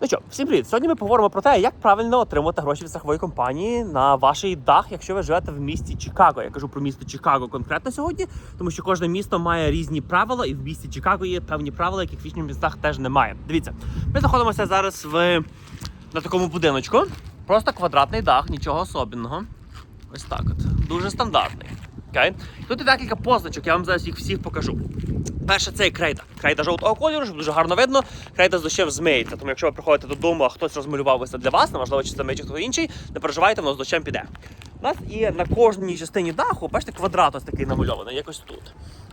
Ну що, всім привіт! Сьогодні ми поговоримо про те, як правильно отримати гроші від страхової компанії на ваш дах, якщо ви живете в місті Чикаго. Я кажу про місто Чикаго конкретно сьогодні, тому що кожне місто має різні правила, і в місті Чикаго є певні правила, яких в інших містах теж немає. Дивіться, ми знаходимося зараз в на такому будиночку. Просто квадратний дах, нічого особенного. Ось так от. Дуже стандартний. Окей? Тут є декілька позначок, я вам зараз їх всіх покажу. Перше, це є крейда. Крейда жовтого кольору, щоб дуже гарно видно. Крейда з дощем змиється. Тому якщо ви приходите додому, а хтось розмалював це для вас, неважливо, чи це ми, чи хто інший, не переживайте, воно з дощем піде. У нас є на кожній частині даху, бачите, квадрат ось такий намальований, якось тут.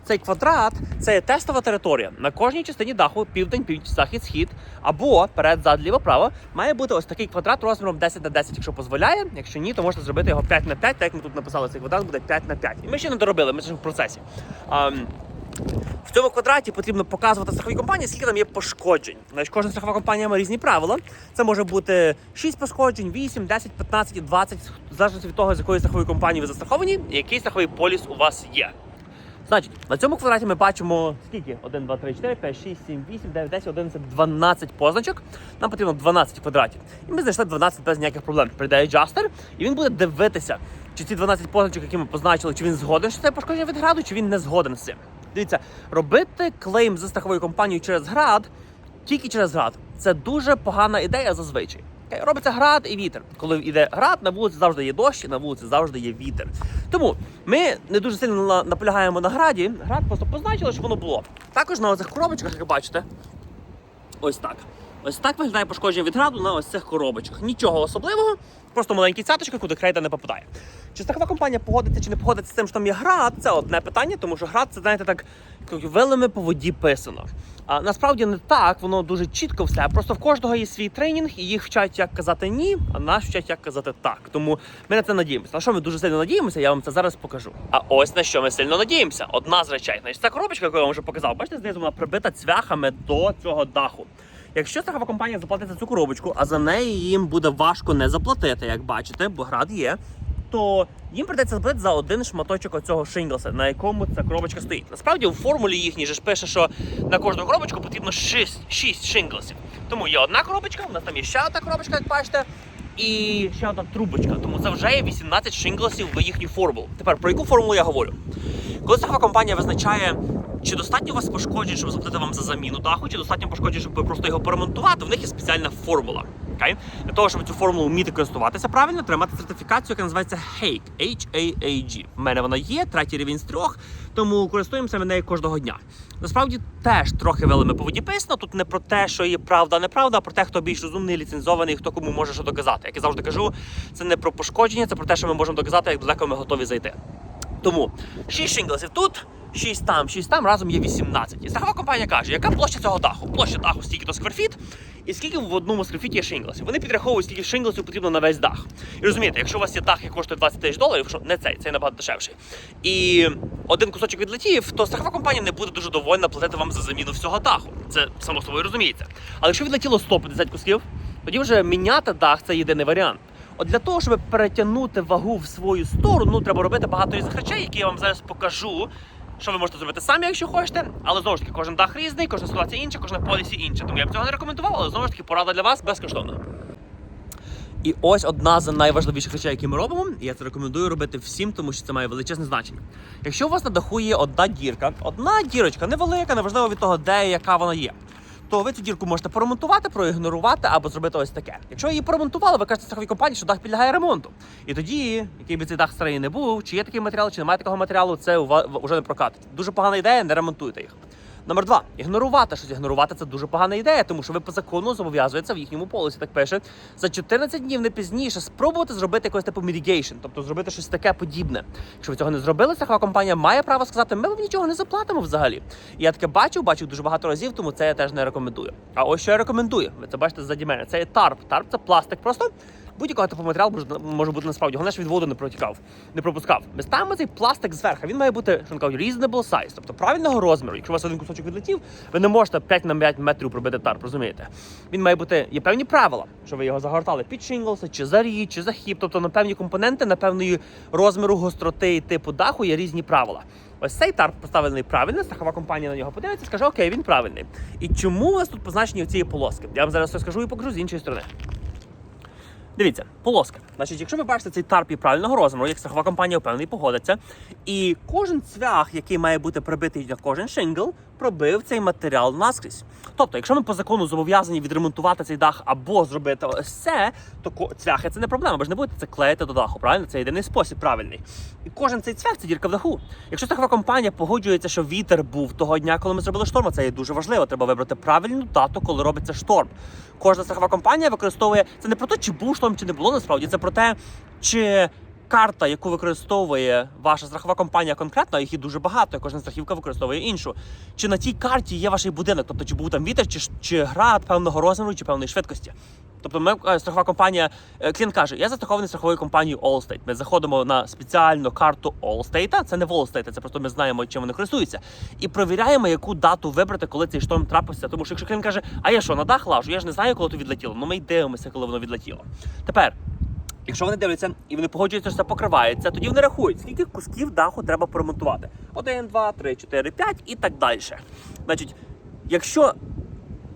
Цей квадрат це тестова територія. На кожній частині даху південь, північ, захід, схід або перед, зад, ліво, право має бути ось такий квадрат розміром 10 на 10, якщо дозволяє. Якщо ні, то можна зробити його 5 на 5, так як ми тут написали, цей квадрат буде 5 на 5. І ми ще не доробили, ми ще в процесі. Ам, в цьому квадраті потрібно показувати страховій компанії, скільки там є пошкоджень. Значить, кожна страхова компанія має різні правила. Це може бути 6 пошкоджень, 8, 10, 15 і 20, в залежності від того, з якої страхової компанії ви застраховані і який страховий поліс у вас є. Значить, на цьому квадраті ми бачимо скільки? 1, 2, 3, 4, 5, 6, 7, 8, 9, 10, 11, 12 позначок. Нам потрібно 12 квадратів. І ми знайшли 12 без ніяких проблем. Прийде аджастер, і він буде дивитися, чи ці 12 позначок, які ми позначили, чи він згоден, що це пошкодження від граду, чи він не згоден з цим. Дивіться, робити клейм за страховою компанією через град, тільки через град. Це дуже погана ідея зазвичай. Окей, Робиться град і вітер. Коли йде град, на вулиці завжди є дощ, і на вулиці завжди є вітер. Тому ми не дуже сильно наполягаємо на граді. Град просто позначили, що воно було. Також на оцих коробочках, як бачите, ось так. Ось так виглядає пошкодження від граду на ось цих коробочках. Нічого особливого, просто маленькі цяточки, куди крейда не попадає. Чи страхова компанія погодиться чи не погодиться з тим, що там є град, це одне питання, тому що град це, знаєте, так вилами по воді писано. А насправді не так, воно дуже чітко все. Просто в кожного є свій тренінг, і їх вчать, як казати ні, а нас вчать, як казати так. Тому ми на це надіємося. На що ми дуже сильно надіємося, я вам це зараз покажу. А ось на що ми сильно надіємося. Одна з речей. Значить, ця коробочка, яку я вам вже показав, бачите, знизу вона прибита цвяхами до цього даху. Якщо страхова компанія заплатить за цю коробочку, а за неї їм буде важко не заплатити, як бачите, бо град є. То їм придеться заплатити за один шматочок оцього шинглса, на якому ця коробочка стоїть. Насправді у формулі їхній же ж пише, що на кожну коробочку потрібно 6, 6 шинглсів. Тому є одна коробочка, у нас там є ще одна коробочка, як бачите, і ще одна трубочка. Тому це вже є 18 шинглсів в їхню формулу. Тепер про яку формулу я говорю? Коли страхова компанія визначає, чи достатньо у вас пошкоджень, щоб заплатити вам за заміну даху, чи достатньо пошкоджень, щоб просто його поремонтувати, в них є спеціальна формула. Okay? Для того, щоб цю формулу вміти користуватися правильно, треба мати сертифікацію, яка називається HAG. H-A-A-G. В мене вона є, третій рівень з трьох, тому користуємося нею кожного дня. Насправді теж трохи велими по воді. Тут не про те, що є правда, неправда, а про те, хто більш розумний, ліцензований, хто кому може що доказати. Як я завжди кажу, це не про пошкодження, це про те, що ми можемо доказати, як далеко ми готові зайти. Тому 6 шинглсів тут, 6 там, 6 там, разом є 18. І страхова компанія каже, яка площа цього даху? Площа даху стільки то скверфіт, і скільки в одному скверфіті є шинглсів. Вони підраховують, скільки шинглсів потрібно на весь дах. І розумієте, якщо у вас є дах, який коштує 20 тисяч доларів, що не цей, цей набагато дешевший. І один кусочок відлетів, то страхова компанія не буде дуже довольна платити вам за заміну всього даху. Це само собою розуміється. Але якщо відлетіло 150 кусків, тоді вже міняти дах це єдиний варіант. От для того, щоб перетягнути вагу в свою сторону, треба робити багато різних речей, які я вам зараз покажу. Що ви можете зробити самі, якщо хочете, але знову ж таки, кожен дах різний, кожна ситуація інша, кожна полісі інша. Тому я б цього не рекомендував, але знову ж таки порада для вас безкоштовна. І ось одна з найважливіших речей, які ми робимо, і я це рекомендую робити всім, тому що це має величезне значення. Якщо у вас на даху є одна дірка, одна дірочка, невелика, неважливо від того, де яка вона є. То ви цю дірку можете поремонтувати, проігнорувати або зробити ось таке. Якщо її поремонтували, ви кажете страховій компанії, що дах підлягає ремонту. І тоді, який би цей дах старий не був, чи є такий матеріал, чи немає такого матеріалу, це вже не прокатить. Дуже погана ідея, не ремонтуйте їх. Номер два ігнорувати щось. Ігнорувати це дуже погана ідея, тому що ви по закону зобов'язуєтеся в їхньому полісі, так пише за 14 днів не пізніше спробувати зробити якось типу mitigation, тобто зробити щось таке подібне. Якщо ви цього не зробили, страхова компанія має право сказати, ми вам нічого не заплатимо взагалі. І я таке бачив, бачив дуже багато разів, тому це я теж не рекомендую. А ось що я рекомендую. Ви це бачите ззаді мене. Це є тарп. Тарп це пластик просто. Будь-якого типу матеріал може, бути насправді. Головне, що від воду не протікав, не пропускав. Ми ставимо цей пластик зверху. Він має бути, що кажуть, reasonable size, тобто правильного розміру. Якщо у вас один кусочок відлетів, ви не можете 5 на 5 метрів пробити тарп, розумієте? Він має бути, є певні правила, що ви його загортали під шинглси, чи за рі, чи за хіп. Тобто на певні компоненти, на певної розміру, гостроти і типу даху є різні правила. Ось цей тарп поставлений правильно, страхова компанія на нього подивиться, скаже, окей, він правильний. І чому у вас тут позначені ці полоски? Я вам зараз все скажу і покажу з іншої сторони. Дивіться, полоска. Значить, якщо ви бачите цей тарп і правильного розміру, як страхова компанія впевнений погодиться, і кожен цвях, який має бути прибитий на кожен шингл, пробив цей матеріал наскрізь. Тобто, якщо ми по закону зобов'язані відремонтувати цей дах або зробити ось це, то цвяхи це не проблема. Ви ж не будете це клеїти до даху, правильно? Це єдиний спосіб правильний. І кожен цей цвях це дірка в даху. Якщо страхова компанія погоджується, що вітер був того дня, коли ми зробили шторм, це є дуже важливо. Треба вибрати правильну дату, коли робиться шторм. Кожна страхова компанія використовує це не про те, чи був шторм, чи не було насправді. Це про те, чи карта, яку використовує ваша страхова компанія конкретно, а їх є дуже багато, і кожна страхівка використовує іншу. Чи на тій карті є ваш будинок, тобто чи був там вітер, чи, чи град певного розміру, чи певної швидкості. Тобто, ми е, страхова компанія, е, клієнт каже, я застрахований страховою компанією Allstate. Ми заходимо на спеціальну карту Allstate, це не в Allstate, це просто ми знаємо, чим вони користуються. І провіряємо, яку дату вибрати, коли цей шторм трапився. Тому що якщо клієнт каже, а я що, на дах лажу, я ж не знаю, коли то відлетіло. Ну ми й дивимося, коли воно відлетіло. Тепер. Якщо вони дивляться і вони погоджуються, що це покривається, тоді вони рахують, скільки кусків даху треба поремонтувати. Один, два, три, чотири, п'ять і так далі. Значить, якщо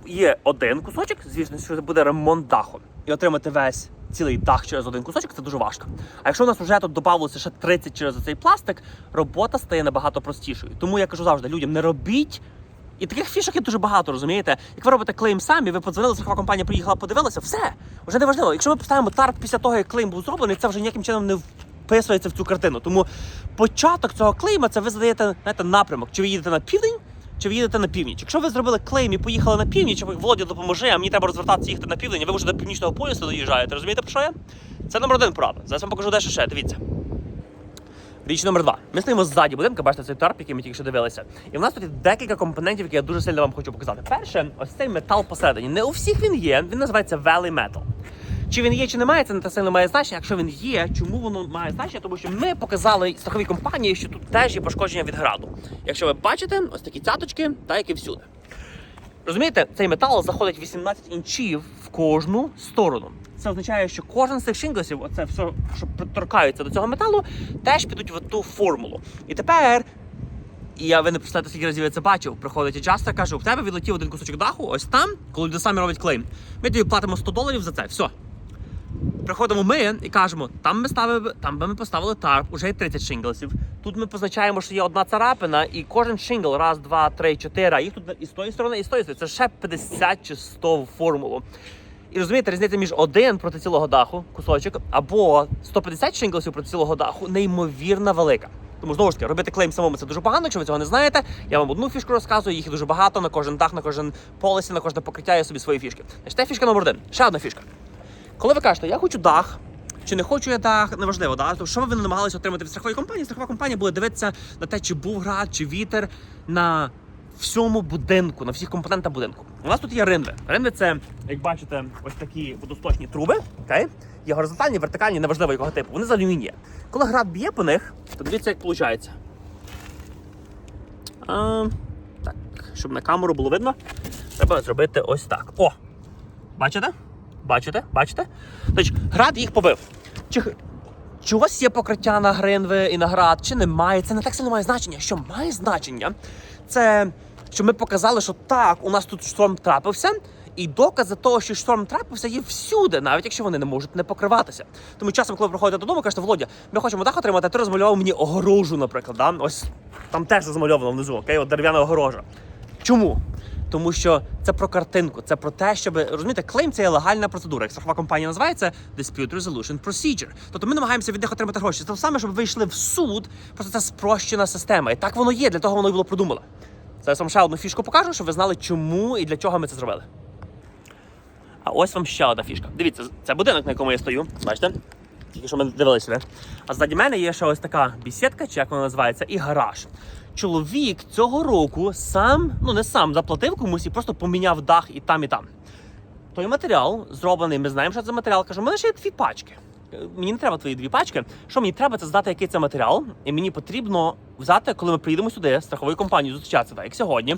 є один кусочок, звісно, що це буде ремонт даху, і отримати весь цілий дах через один кусочок, це дуже важко. А якщо у нас вже тут додавалося ще 30 через цей пластик, робота стає набагато простішою. Тому я кажу завжди людям: не робіть. І таких фішок є дуже багато, розумієте? Як ви робите клейм самі, ви подзвонили, страхова компанія приїхала, подивилася, все. Вже не важливо. Якщо ми поставимо тарп після того, як клейм був зроблений, це вже ніяким чином не вписується в цю картину. Тому початок цього клейма це ви задаєте знаєте, напрямок. Чи ви їдете на південь, чи ви їдете на північ. Якщо ви зробили клейм і поїхали на північ, Володя допоможе, а мені треба розвертатися їхати на південь, а ви вже до північного полюсу доїжджаєте. Розумієте, про що я? Це номер один порада. Зараз вам покажу дещо ще. Дивіться. Річ номер два. Ми стоїмо ззаді будинка, бачите цей тарп, який ми тільки що дивилися. І в нас тут є декілька компонентів, які я дуже сильно вам хочу показати. Перше, ось цей метал посередині. Не у всіх він є, він називається Valley Metal. Чи він є, чи немає, це не те сильно має значення. Якщо він є, чому воно має значення? Тому що ми показали страховій компанії, що тут теж є пошкодження від граду. Якщо ви бачите, ось такі цяточки, так як і всюди. Розумієте, цей метал заходить 18 інчів в кожну сторону. Це означає, що кожен з цих шинглесів, оце все, що торкається до цього металу, теж підуть в ту формулу. І тепер. І я ви не представляєте, скільки разів я це бачив. Приходить і часто каже, у тебе відлетів один кусочок даху, ось там, коли люди самі роблять клейм. Ми тобі платимо 100 доларів за це. Все. Приходимо ми і кажемо, там ми ставили, там би ми поставили тарп, уже є 30 шинглесів. Тут ми позначаємо, що є одна царапина, і кожен шингл, раз, два, три, чотири, їх тут і з тої сторони, і з тої сторони. Це ще 50 чи 100 в формулу. І розумієте, різниця між один проти цілого даху, кусочок, або 150 шинглесів проти цілого даху неймовірно велика. Тому знову ж таки, робити клейм самому це дуже погано, якщо ви цього не знаєте. Я вам одну фішку розказую, їх дуже багато на кожен дах, на кожен полисі, на кожне покриття є собі свої фішки. Значить, це фішка номер один. Ще одна фішка. Коли ви кажете, я хочу дах, чи не хочу я дах, неважливо, да? то що ви намагалися отримати від страхової компанії? Страхова компанія буде дивитися на те, чи був град, чи вітер на всьому будинку, на всіх компонентах будинку. У нас тут є ринви. Ринви це, як бачите, ось такі водосточні труби. Окей? Є горизонтальні, вертикальні, неважливо якого типу. Вони з алюмінія. Коли град б'є по них, то дивіться, як виходить. А, так, щоб на камеру було видно, треба зробити ось так. О! Бачите? Бачите? Бачите? Значить, град їх побив. Чи, вас є покриття на гринви і на град, чи немає? Це не так сильно має значення. Що має значення? Це що ми показали, що так, у нас тут шторм трапився, і докази того, що шторм трапився, є всюди, навіть якщо вони не можуть не покриватися. Тому часом, коли ви приходите додому, кажете, Володя, ми хочемо дах отримати, а ти розмалював мені огорожу, наприклад. Да? Ось там теж замальовано внизу, окей, от дерев'яна огорожа. Чому? Тому що це про картинку, це про те, щоб розумієте, клейм це є легальна процедура. Як страхова компанія називається Dispute Resolution Procedure. Тобто ми намагаємося від них отримати гроші. Це те саме, щоб ви йшли в суд, просто це спрощена система. І так воно є, для того воно і було продумано. Зараз вам ще одну фішку покажу, щоб ви знали, чому і для чого ми це зробили. А ось вам ще одна фішка. Дивіться, це будинок, на якому я стою. Бачите? Тільки що ми дивилися сюди. А ззаді мене є ще ось така бісідка, чи як вона називається, і гараж. Чоловік цього року сам, ну не сам заплатив комусь і просто поміняв дах і там, і там. той матеріал зроблений, ми знаємо, що це матеріал. Кажу, у мене ще є дві пачки. Мені не треба твої дві пачки. Що мені треба, це здати, який це матеріал, і мені потрібно взяти, коли ми приїдемо сюди, страховою компанією зустрічатися, так як сьогодні,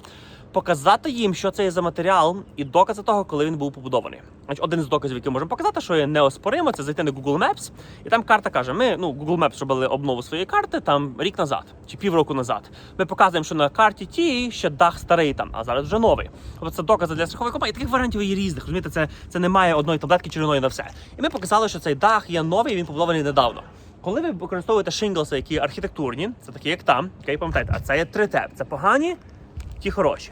показати їм, що це є за матеріал, і докази того, коли він був побудований. Значить, один з доказів, який можемо показати, що є неоспоримо, це зайти на Google Maps, і там карта каже: ми ну Google Maps робили обнову своєї карти там рік назад чи півроку назад. Ми показуємо, що на карті ті ще дах старий там, а зараз вже новий. Тобто це докази для страхової компанії. Таких варіантів є різних. Розумієте, це, це немає одної таблетки червоної на все. І ми показали, що цей дах є новий, він побудований недавно. Коли ви використовуєте шинглси, які архітектурні, це такі як там, окей, пам'ятаєте, а це є тритеп, це погані, ті хороші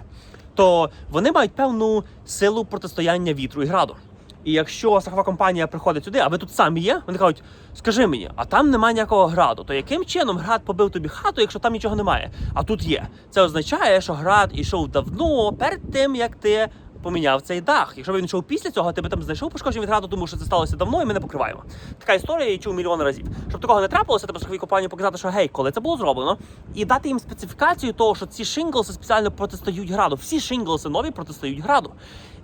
то вони мають певну силу протистояння вітру і граду. І якщо страхова компанія приходить сюди, а ви тут самі є, вони кажуть, скажи мені, а там немає ніякого граду, то яким чином град побив тобі хату, якщо там нічого немає? А тут є. Це означає, що град ішов давно перед тим, як ти поміняв цей дах. Якщо він йшов після цього, ти би там знайшов пошкодження від граду, тому що це сталося давно, і ми не покриваємо. Така історія я чув мільйон разів. Щоб такого не трапилося, треба страховій компанії показати, що гей, коли це було зроблено, і дати їм специфікацію того, що ці шинглси спеціально протистоють граду. Всі шинглси нові протистоють граду.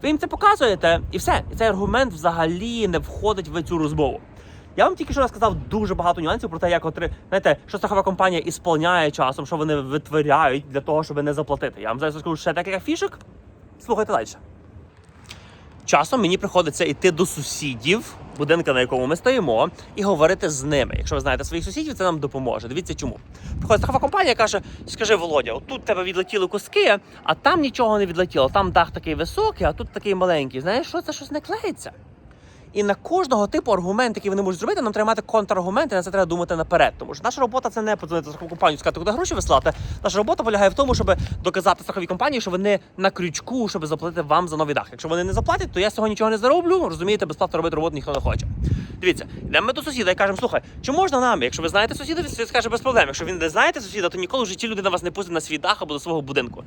Ви їм це показуєте, і все. І цей аргумент взагалі не входить в цю розмову. Я вам тільки що розказав дуже багато нюансів про те, як отри... знаєте, що страхова компанія ісполняє часом, що вони витворяють для того, щоб не заплатити. Я вам зараз розкажу ще декілька фішок. Слухайте далі. Часом мені приходиться йти до сусідів, будинка, на якому ми стоїмо, і говорити з ними. Якщо ви знаєте своїх сусідів, це нам допоможе. Дивіться чому. Приходить страхова компанія, каже: скажи, Володя, отут тебе відлетіли куски, а там нічого не відлетіло. Там дах такий високий, а тут такий маленький. Знаєш, що це щось не клеїться? І на кожного типу аргумент, який вони можуть зробити, нам треба мати контраргументи, на це треба думати наперед. Тому що наша робота це не подзвонити страхову компанію, сказати, куди гроші вислати. Наша робота полягає в тому, щоб доказати страховій компанії, що вони на крючку, щоб заплатити вам за новий дах. Якщо вони не заплатять, то я з цього нічого не зароблю. Розумієте, безплатно робити роботу ніхто не хоче. Дивіться, йдемо ми до сусіда і кажемо, слухай, чи можна нам, якщо ви знаєте сусіда, він скаже без проблем. Якщо він не знаєте сусіда, то ніколи в житті людина вас не пустить на свій дах або до свого будинку.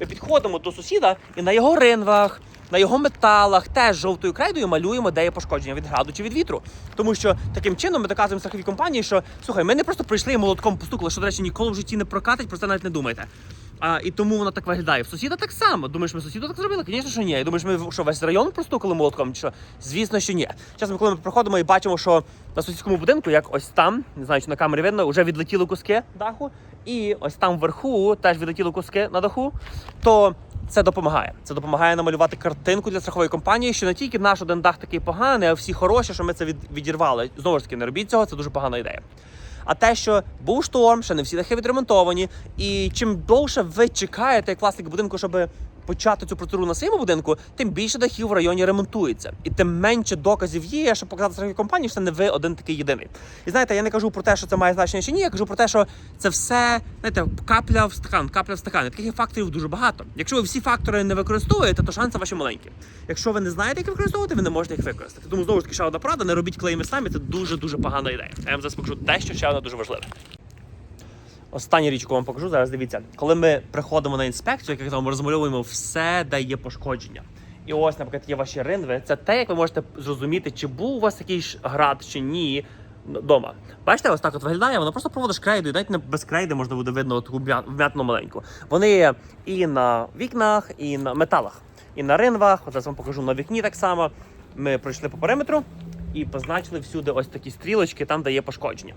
Ми підходимо до сусіда і на його ринвах, на його металах теж жовтою крейдою малюємо, де є пошкодження від граду чи від вітру. Тому що таким чином ми доказуємо страховій компанії, що слухай, ми не просто прийшли і молотком постукали, що, до речі, ніколи в житті не прокатить, про це навіть не думайте. А, і тому воно так виглядає. В сусіда так само. Думаєш, ми сусіду так зробили? Звісно, що ні. І думаєш, ми що весь район простукали молотком? Чи що? Звісно, що ні. Часом, коли ми проходимо і бачимо, що на сусідському будинку, як ось там, не знаю, чи на камері видно, вже відлетіли куски даху, і ось там вверху теж відлетіли куски на даху, то це допомагає. Це допомагає намалювати картинку для страхової компанії, що не тільки наш один дах такий поганий, а всі хороші, що ми це відірвали. Знову ж таки, не робіть цього, це дуже погана ідея. А те, що був шторм, ще не всі дахи відремонтовані, і чим довше ви чекаєте, як власник будинку, щоб почати цю процедуру на своєму будинку, тим більше дахів в районі ремонтується, і тим менше доказів є, щоб показати страховій компанії, що це не ви один такий єдиний. І знаєте, я не кажу про те, що це має значення чи ні. Я кажу про те, що це все знаєте, капля в стакан, капля в стакан. Таких факторів дуже багато. Якщо ви всі фактори не використовуєте, то шанси ваші маленькі. Якщо ви не знаєте, як використовувати, ви не можете їх використати. Тому знову ж таки ще одна порада, не робіть клейми самі. Це дуже дуже погана ідея. Я вам зараз покажу те, що ще одне дуже важливе. Останню річ, яку вам покажу, зараз дивіться, коли ми приходимо на інспекцію, як там розмальовуємо все, де є пошкодження. І ось, наприклад, є ваші ринви. Це те, як ви можете зрозуміти, чи був у вас якийсь град чи ні вдома. Бачите, ось так от виглядає, воно просто проводиш крейду, і навіть без крейди можна буде видно таку вмятну маленьку. Вони є і на вікнах, і на металах, і на ринвах. От зараз вам покажу на вікні так само. Ми пройшли по периметру і позначили всюди ось такі стрілочки, там де є пошкодження.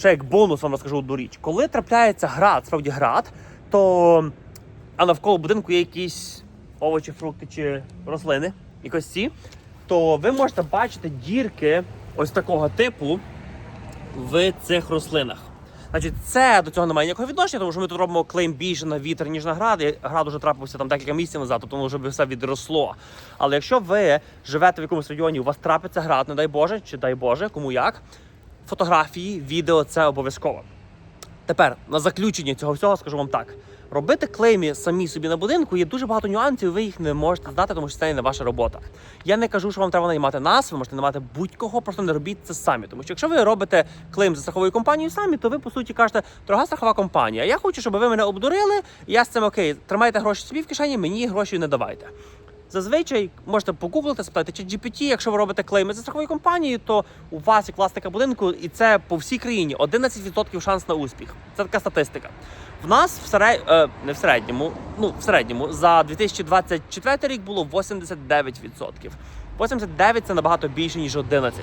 Ще як бонус вам розкажу одну річ. Коли трапляється град, справді град, то а навколо будинку є якісь овочі, фрукти чи рослини, і кості, то ви можете бачити дірки ось такого типу в цих рослинах. Значить, це до цього не має ніякого відношення, тому що ми тут робимо клейм більше на вітер, ніж на град. І град уже трапився там декілька місяців назад, воно вже все відросло. Але якщо ви живете в якомусь регіоні, у вас трапиться град, не дай Боже, чи дай Боже, кому як, фотографії, відео це обов'язково. Тепер на заключення цього всього скажу вам так: робити клеймі самі собі на будинку є дуже багато нюансів. Ви їх не можете здати, тому що це не ваша робота. Я не кажу, що вам треба наймати нас, ви можете наймати будь-кого, просто не робіть це самі. Тому що якщо ви робите клейм за страховою компанією самі, то ви по суті кажете, дорога страхова компанія. Я хочу, щоб ви мене обдурили. Я з цим окей, тримайте гроші собі в кишені, мені гроші не давайте. Зазвичай можете погуглити, спитати чи GPT, якщо ви робите клейми за страховою компанією, то у вас як власника будинку, і це по всій країні 11% шанс на успіх. Це така статистика. В нас в серед... е, не в середньому, ну в середньому за 2024 рік було 89%. 89 це набагато більше ніж 11.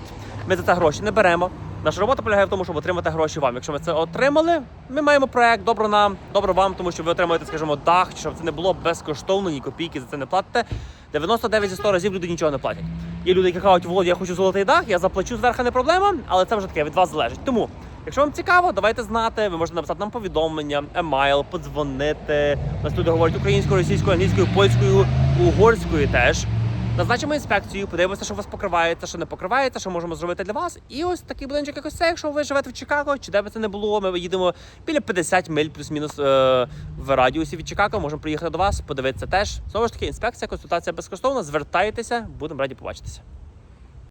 Ми за це гроші не беремо. Наша робота полягає в тому, щоб отримати гроші вам. Якщо ми це отримали, ми маємо проект добро нам, добро вам, тому що ви отримаєте, скажімо, дах, щоб це не було безкоштовно, ні копійки за це не платите. 99 зі 100 разів люди нічого не платять. Є люди, які кажуть, Володя, я хочу золотий дах, я заплачу зверху не проблема, але це вже таке від вас залежить. Тому, якщо вам цікаво, давайте знати. Ви можете написати нам повідомлення, емайл, подзвонити. У нас люди говорять українською, російською, англійською, польською, угорською теж. Назначимо інспекцію, подивимося, що у вас покривається, що не покривається, що можемо зробити для вас. І ось такий будинок, якось це, якщо ви живете в Чикаго, чи де би це не було. Ми їдемо біля 50 миль плюс-мінус е, в радіусі від Чикаго. Можемо приїхати до вас, подивитися теж. Знову ж таки, інспекція, консультація безкоштовна. Звертайтеся, будемо раді побачитися.